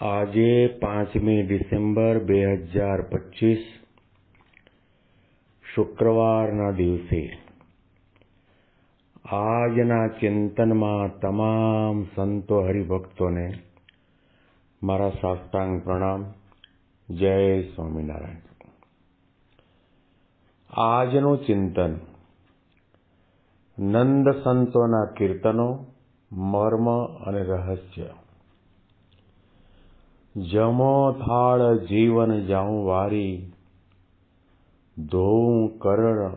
આજે પાંચમી ડિસેમ્બર બે હજાર પચીસ, શુક્રવારના દિવસે. આજના ચિંતનમાં તમામ સંતો હરિભક્તોને મારા સાષ્ટાંગ પ્રણામ. જય સ્વામિનારાયણ. આજનું ચિંતન નંદ સંતોના કીર્તનો, મર્મ અને રહસ્ય. જમો થાળ જીવન જાઉં વારી, ધોઉં કરણ,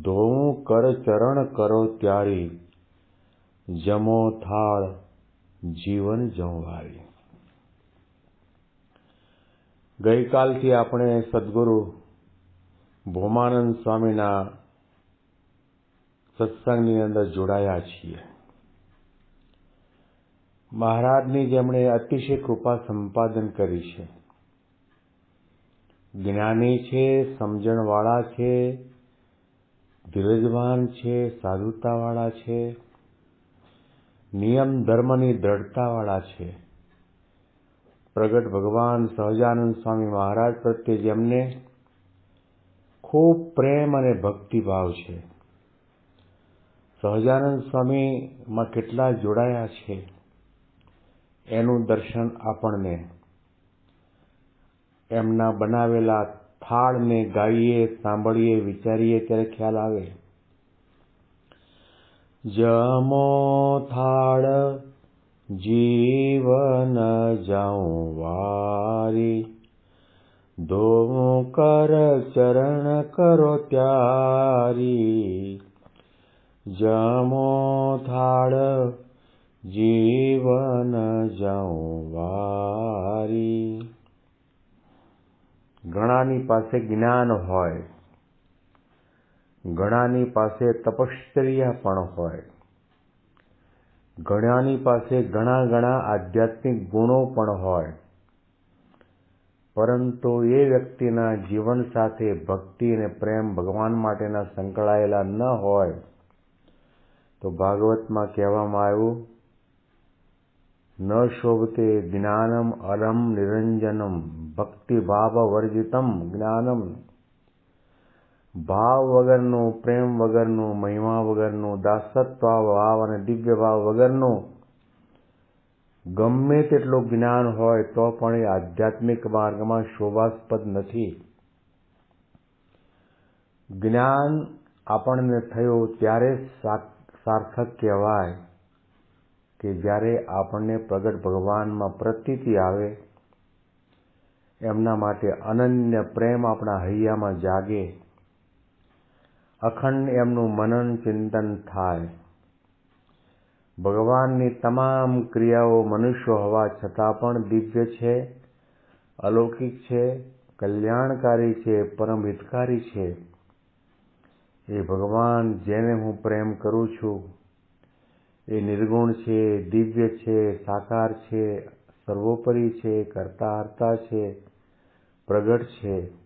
ધોઉં કર ચરણ કરો ત્યારી, જમો થાળ જીવન જઉં વારી. ગઈકાલથી આપણે સદગુરુ ભોમાનંદ સ્વામીના સત્સંગની અંદર જોડાયા છીએ. મહારાજની જેમણે અતિશય કૃપા સંપાદન કરી છે. જ્ઞાની છે, સમજણવાળા છે, ધીરજવાન છે, સાધુતાવાળા છે, નિયમ ધર્મની દ્રઢતાવાળા છે. પ્રગટ ભગવાન સહજાનંદ સ્વામી મહારાજ પ્રત્યે જેમને ખૂબ પ્રેમ અને ભક્તિભાવ છે. સહજાનંદ સ્વામીમાં કેટલા જોડાયા છે. એનું દર્શન આપણને. એમના બનાવેલા થાળને ગાઈએ, સાંભળીએ, વિચારીએ ત્યારે ખ્યાલ આવે. જમો થાળ જીવન જાઉં વારી. ધોવું કર ચરણ કરો ત્યારી. જમો થાળ જીવન જાઉં વારી ઘણાની પાસે જ્ઞાન હોય, ઘણાની પાસે તપશ્ચર્યા પણ હોય, ઘણાની પાસે ઘણા ઘણા આધ્યાત્મિક ગુણો પણ હોય, પરંતુ એ વ્યક્તિના જીવન સાથે ભક્તિ અને પ્રેમ ભગવાન માટેના સંકળાયેલા ન હોય, તો ભાગવતમાં કહેવામાં આવ્યું ન શોભતે જ્ઞાનમ અલમ નિરંજનમ ભક્તિભાવ વર્જિતમ જ્ઞાનમ ભાવ વગરનું પ્રેમ વગરનું મહિમા વગરનું દાસત્વ ભાવ અને દિવ્ય ભાવ વગરનું ગમે તેટલું જ્ઞાન હોય તો પણ એ આધ્યાત્મિક માર્ગમાં શોભાસ્પદ નથી જ્ઞાન આપણને થયું ત્યારે સાર્થક કહેવાય કે જ્યારે આપણને પ્રગટ ભગવાનમાં પ્રતીતિ આવે, એમના માટે અનન્ય પ્રેમ આપણા હૈયામાં જાગે. અખંડ એમનું મનન ચિંતન થાય. ભગવાનની તમામ ક્રિયાઓ મનુષ્ય હોવા છતાં પણ દિવ્ય છે, અલૌકિક છે, કલ્યાણકારી છે, પરમ હિતકારી છે. એ ભગવાન જેને હું પ્રેમ કરું છું એ નિર્ગુણ છે, દિવ્ય છે, સાકાર છે, સર્વોપરી છે કરતા છે, પ્રગટ છે.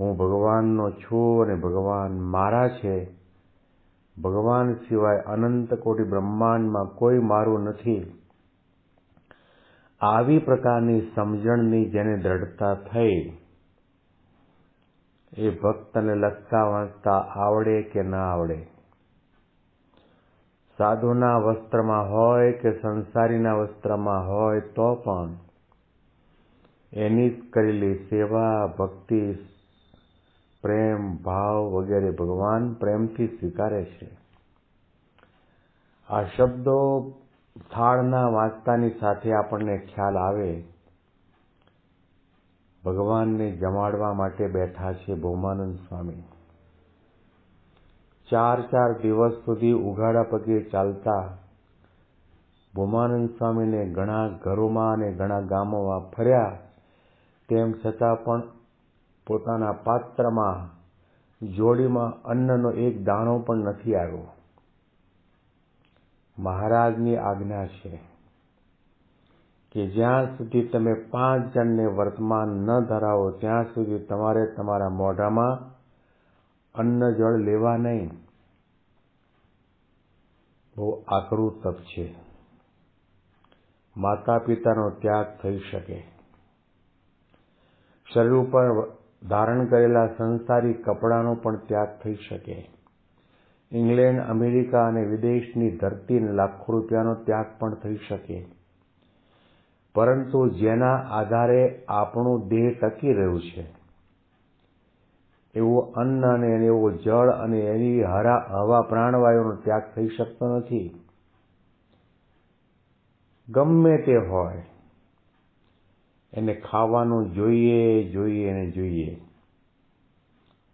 હું ભગવાનનો છું અને ભગવાન મારા છે. ભગવાન સિવાય અનંત કોટી બ્રહ્માંડમાં કોઈ મારું નથી. આવી પ્રકારની સમજણની જેને દ્રઢતા થઈ, એ ભક્તને લખતા વાંચતા આવડે કે ના આવડે? સાધુના વસ્ત્રમાં હોય કે સંસારીના વસ્ત્રમાં હોય તો પણ એની જ કરેલી સેવા, ભક્તિ, પ્રેમ, ભાવ વગેરે ભગવાન પ્રેમથી સ્વીકારે છે. આ શબ્દો થાળના વાંચતાની સાથે આપણને ખ્યાલ આવે. ભગવાનને જમાડવા માટે બેઠા છે ભૌમાનંદ સ્વામી. ચાર ચાર દિવસ સુધી ઉઘાડા પગે ચાલતા ભૌમાનંદ સ્વામીને ઘણા ઘરોમાં અને ઘણા ગામોમાં ફર્યા. તેમ છતાં પણ પોતાના પાત્રમાં જોડીમાં અન્નનો એક દાણો પણ નથી આવ્યો. મહારાજની આજ્ઞા છે કે જ્યાં સુધી તમે પાંચ જણને વર્તમાન ન ધરાવો, ત્યાં સુધી તમારે તમારા મોઢામાં અન્ન જળ લેવા નહીં. બહુ આકરું તપ છે. માતા પિતાનો ત્યાગ થઈ શકે. શરીર ઉપર ધારણ કરેલા સંસારી કપડાનો પણ ત્યાગ થઈ શકે. ઇંગ્લેન્ડ, અમેરિકા અને વિદેશની ધરતીને લાખો રૂપિયાનો ત્યાગ પણ થઈ શકે. પરંતુ જેના આધારે આપણું દેહ ટકી રહ્યું છે. એવું અન્ન અને એવું જળ અને એની હરા, હવા, પ્રાણવાયુનો ત્યાગ થઈ શકતો નથી. ગમે તે હોય, એને ખાવાનું જોઈએ જોઈએ ને જોઈએ.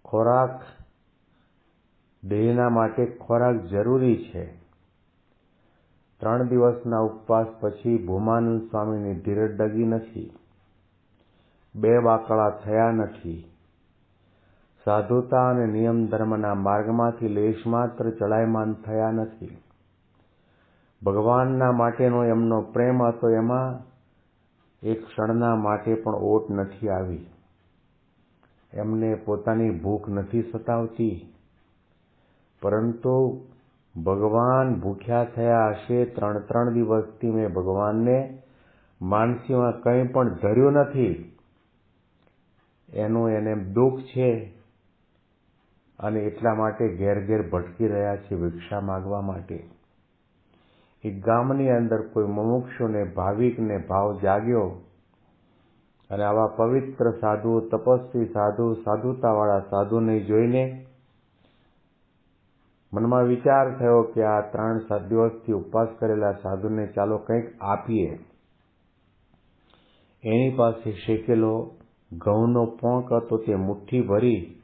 ખોરાક દેહના માટે ખોરાક જરૂરી છે. ત્રણ દિવસના ઉપવાસ પછી ભૂમાનંદ સ્વામીની ધીરજ ડગી નથી. બે બાકડા થયા નથી. સાધુતા અને નિયમ ધર્મના માર્ગમાંથી લેશ માત્ર ચડાયમાન થયા નથી. ભગવાનના માટેનો એમનો પ્રેમ હતો એમાં એક ક્ષણના માટે પણ ઓટ નથી આવી. એમને પોતાની ભૂખ નથી સતાવતી. પરંતુ ભગવાન ભૂખ્યા થયા હશે ત્રણ ત્રણ દિવસથી મેં ભગવાનને માનસીમાં કંઈ પણ ધર્યું નથી. એનું એને દુઃખ છે. અને એટલા માટે ઘેર ઘેર ભટકી રહ્યા છે ભિક્ષા માગવા માટે. એ ગામની અંદર કોઈ મુમુક્ષુને, ભાવિકને ભાવ જાગ્યો અને આવા પવિત્ર સાધુ તપસ્વી સાધુ, સાધુતાવાળા સાધુને જોઈને મનમાં વિચાર થયો કે આ ત્રણ સાત દિવસથી ઉપવાસ કરેલા સાધુને ચાલો કંઈક આપીએ. એની પાસે શેકેલો, ઘઉંનો પોંક હતો તે મુઠ્ઠી ભરી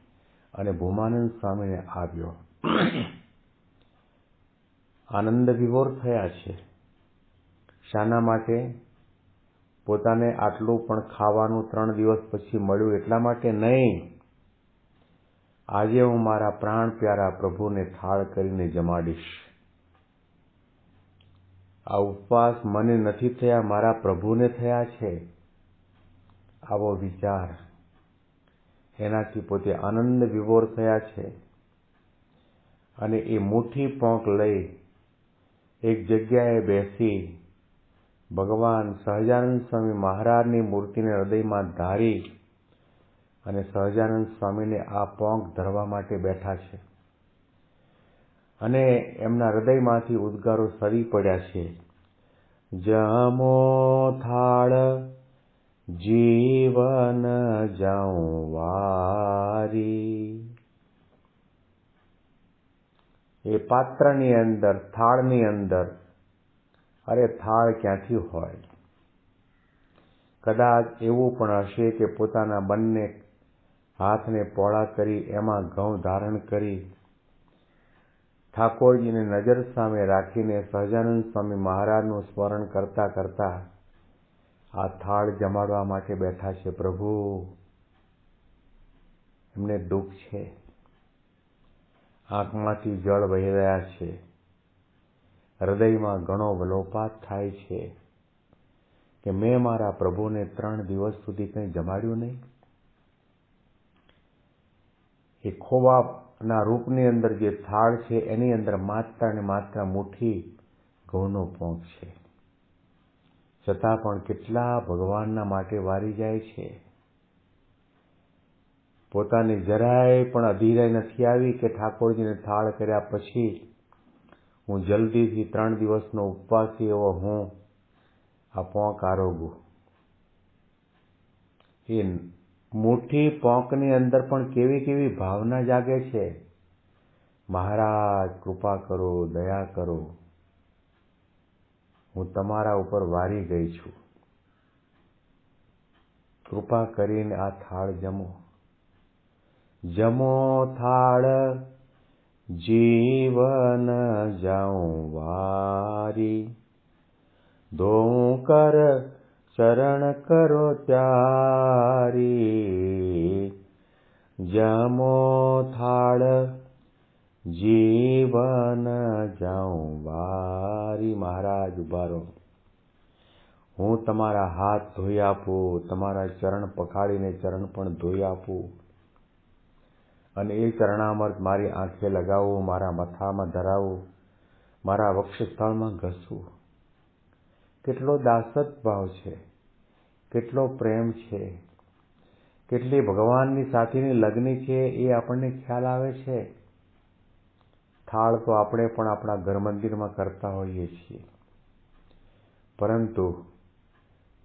અને ભૂમાનંદ સ્વામીને આવ્યો આનંદ વિભોર થયા છે. શાના માટે પોતાને આટલું પણ ખાવાનું ત્રણ દિવસ પછી મળ્યું એટલા માટે નહીં. આજે હું મારા પ્રાણ પ્યારા પ્રભુને થાળ કરીને જમાડીશ. આ ઉપવાસ મને નથી થયા, મારા પ્રભુને થયા છે. આવો વિચાર. એનાથી પોતે આનંદ વિભોર થયા છે. અને એ મુઠ્ઠી પોંક લઈ એક જગ્યાએ બેસી ભગવાન સહજાનંદ સ્વામી મહારાજની મૂર્તિને હૃદયમાં ધારી અને સહજાનંદ સ્વામીને આ પોંક ધરવા માટે બેઠા છે. અને એમના હૃદયમાંથી ઉદ્ગારો સરી પડ્યા છે. જમો થાળ જીવન જાઉં વારી એ પાત્રની અંદર થાળની અંદર અરે થાળ ક્યાંથી હોય કદાચ એવું પણ હશે કે પોતાના બંને હાથને પોળા કરી એમાં ઘઉં ધારણ કરી ઠાકોરજીને નજર સામે રાખીને સહજાનંદ સ્વામી મહારાજનું સ્મરણ કરતા કરતા આ થાળ જમાડવા માટે બેઠા છે, પ્રભુ, એમને દુઃખ છે. આંખમાંથી જળ વહી રહ્યા છે. હૃદયમાં ઘણો વલોપાત થાય છે કે મેં મારા પ્રભુને ત્રણ દિવસ સુધી કંઈ જમાડ્યું નહીં. એ ખોવાના રૂપની અંદર જે થાળ છે, એની અંદર માત્ર ને માત્ર મુઠ્ઠી ઘઉંનો પોંખ છે. છતાં પણ કેટલા ભગવાનના માટે વારી જાય છે? પોતાની જરાય પણ અધીરાઈ નથી આવી કે ઠાકોરજીને થાળ કર્યા પછી હું જલ્દીથી ત્રણ દિવસનો ઉપવાસી એવો હું આ પોંક આરોગું. એ મુઠ્ઠી પોંકની અંદર પણ કેવી કેવી ભાવના જાગે છે? મહારાજ, કૃપા કરો, દયા કરો. હું તમારા ઉપર વારી ગઈ છું. કૃપા કરીને આ થાળ જમો. જમો થાળ, જીવન જાઉં વારી. ધોઉં કર, ચરણ કરો ત્યારી. જમો થાળ જીવન જાઉં. વારી મહારાજ ઉભારો હું તમારા હાથ ધોઈ આપું, તમારા ચરણ પખાડીને ચરણ પણ ધોઈ આપું. અને એ ચરણામૃત મારી આંખે લગાવવું મારા મથામાં ધરાવવું મારા વક્ષસ્થળમાં ઘસવું કેટલો દાસત ભાવ છે, કેટલો પ્રેમ છે, કેટલી ભગવાનની સાથેની લગ્ન છે એ આપણને ખ્યાલ આવે છે. થાળ તો આપણે પણ આપણા ઘર મંદિરમાં કરતા હોઈએ છીએ. પરંતુ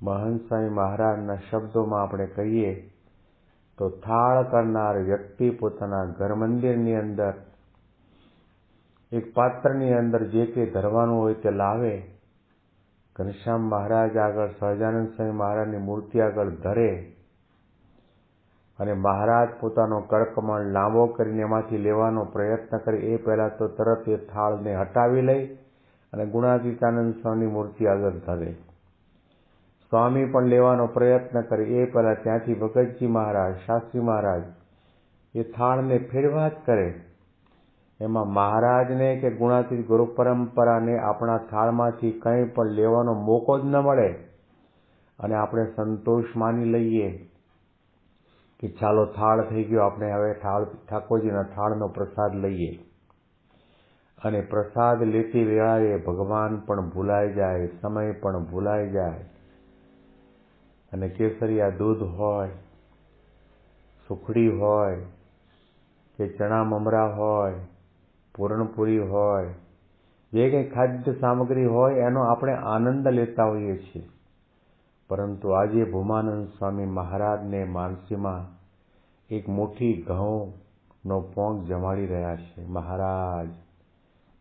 મહંત સ્વામી મહારાજના શબ્દોમાં આપણે કહીએ તો થાળ કરનાર વ્યક્તિ પોતાના ઘર મંદિરની અંદર, એક પાત્રની અંદર જે કંઈ ધરવાનું હોય તે લાવે, ઘનશ્યામ મહારાજ આગળ સહજાનંદ સ્વામી મહારાજની મૂર્તિ આગળ ધરે અને મહારાજ પોતાનો કડકમણ લાંબો કરીને એમાંથી લેવાનો પ્રયત્ન કરે, એ પહેલાં તો તરત એ થાળને હટાવી લઈ અને ગુણાતીતાનંદ સ્વામી મૂર્તિ આગળ ધરે. સ્વામી પણ લેવાનો પ્રયત્ન કરે, એ પહેલાં ત્યાંથી ભગતજી મહારાજ, શાસ્ત્રી મહારાજ, એ થાળને ફેરવા જ કરે. એમાં મહારાજને કે ગુણાતીત ગુરુ પરંપરાને આપણા થાળમાંથી કંઈ પણ લેવાનો મોકો જ ન મળે. અને આપણે સંતોષ માની લઈએ. કે ચાલો થાળ થઈ ગયો, આપણે હવે થાળ, ઠાકોરજીના થાળનો પ્રસાદ લઈએ. અને પ્રસાદ લેતી વેળાએ ભગવાન પણ ભૂલાઈ જાય, સમય પણ ભૂલાઈ જાય. અને કેસરિયા દૂધ હોય, સુખડી હોય, કે ચણા મમરા હોય, પૂરણપુરી હોય, જે કંઈ ખાદ્ય સામગ્રી હોય, એનો આપણે આનંદ લેતા હોઈએ છીએ. પરંતુ આજે ભૂમાનંદ સ્વામી મહારાજને માનસીમાં એક મોટી ઘઉંનો પોંક જમાડી રહ્યા છે. મહારાજ,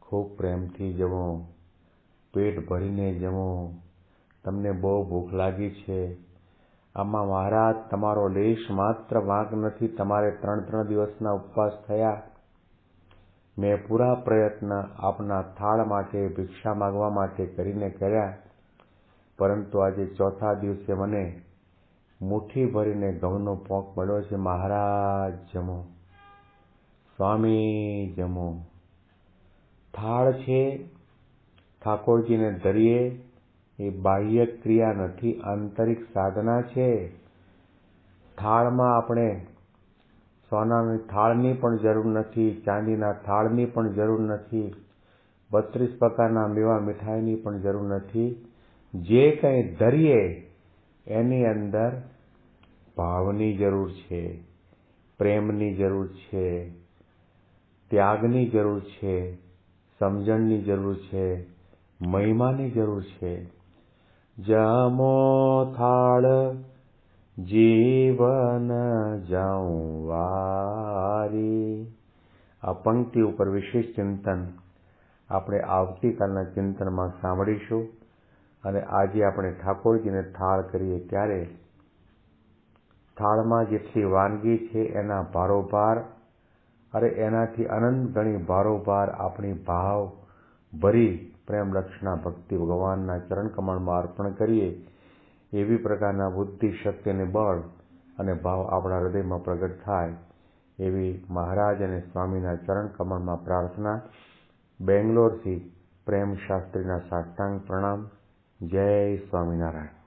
ખૂબ પ્રેમથી જમો, પેટ ભરીને જમો. તમને બહુ ભૂખ લાગી છે. આમાં મહારાજ, તમારો લેશ માત્ર વાંક નથી, તમારે ત્રણ ત્રણ દિવસના ઉપવાસ થયા. મેં પૂરા પ્રયત્ન આપના થાળ માટે, ભિક્ષા માગવા માટે કરીને કર્યા. પરંતુ આજે ચોથા દિવસે મને મુઠ્ઠી ભરીને ઘઉંનો પોંક મળ્યો છે. મહારાજ જમો. સ્વામી જમો. થાળ છે. ઠાકોરજીને ધરીએ. એ બાહ્ય ક્રિયા નથી, આંતરિક સાધના છે. થાળમાં આપણે સોનાની થાળની પણ જરૂર નથી, ચાંદીના થાળની પણ જરૂર નથી, બત્રીસ પ્રકારના મેવા મીઠાઈની પણ જરૂર નથી. જે કંઈ ધરીએ, એની અંદર ભાવની જરૂર છે, પ્રેમની જરૂર છે, ત્યાગની જરૂર છે, સમજણની જરૂર છે, મહિમાની જરૂર છે. જમો થાળ જીવન જાઉં વારી. આ પંક્તિ ઉપર વિશેષ ચિંતન આપણે આવતીકાલના ચિંતનમાં સાંભળીશું. અને આજે આપણે ઠાકોરજીને થાળ કરીએ ત્યારે થાળમાં જેટલી વાનગી છે એના ભારોભાર અરે એનાથી અનંત ગણી ભારોભાર આપણી ભાવ ભરી પ્રેમ લક્ષણા ભક્તિ ભગવાનના ચરણ કમળમાં અર્પણ કરીએ, એવી પ્રકારના બુદ્ધિ, શક્તિ અને બળ અને ભાવ આપણા હૃદયમાં પ્રગટ થાય, એવી મહારાજ અને સ્વામીના ચરણ કમળમાં પ્રાર્થના, બેંગ્લોરથી પ્રેમ શાસ્ત્રીના સાષ્ટાંગ પ્રણામ. જય સ્વામિનારાયણ.